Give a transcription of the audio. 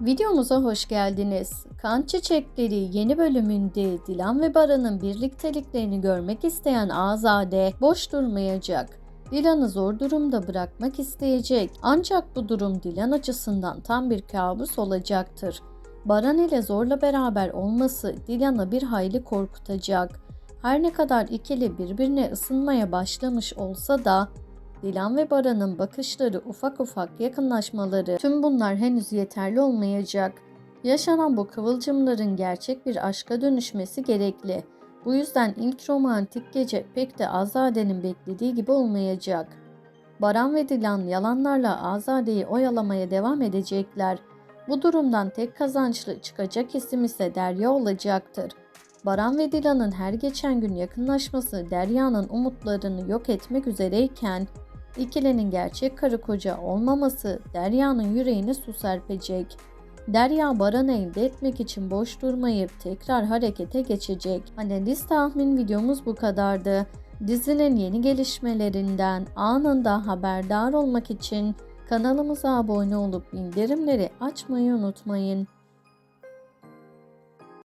Videomuza hoş geldiniz. Kan Çiçekleri yeni bölümünde Dilan ve Baran'ın birlikteliklerini görmek isteyen Azade boş durmayacak. Dilan'ı zor durumda bırakmak isteyecek. Ancak bu durum Dilan açısından tam bir kabus olacaktır. Baran ile zorla beraber olması Dilan'ı bir hayli korkutacak. Her ne kadar ikili birbirine ısınmaya başlamış olsa da Dilan ve Baran'ın bakışları ufak ufak yakınlaşmaları tüm bunlar henüz yeterli olmayacak. Yaşanan bu kıvılcımların gerçek bir aşka dönüşmesi gerekli. Bu yüzden ilk romantik gece pek de Azade'nin beklediği gibi olmayacak. Baran ve Dilan yalanlarla Azade'yi oyalamaya devam edecekler. Bu durumdan tek kazançlı çıkacak isim ise Derya olacaktır. Baran ve Dilan'ın her geçen gün yakınlaşması Derya'nın umutlarını yok etmek üzereyken İkilinin gerçek karı koca olmaması Derya'nın yüreğine su serpecek. Derya Baran'ı elde etmek için boş durmayıp tekrar harekete geçecek. Analiz tahmin videomuz bu kadardı. Dizinin yeni gelişmelerinden anında haberdar olmak için kanalımıza abone olup bildirimleri açmayı unutmayın.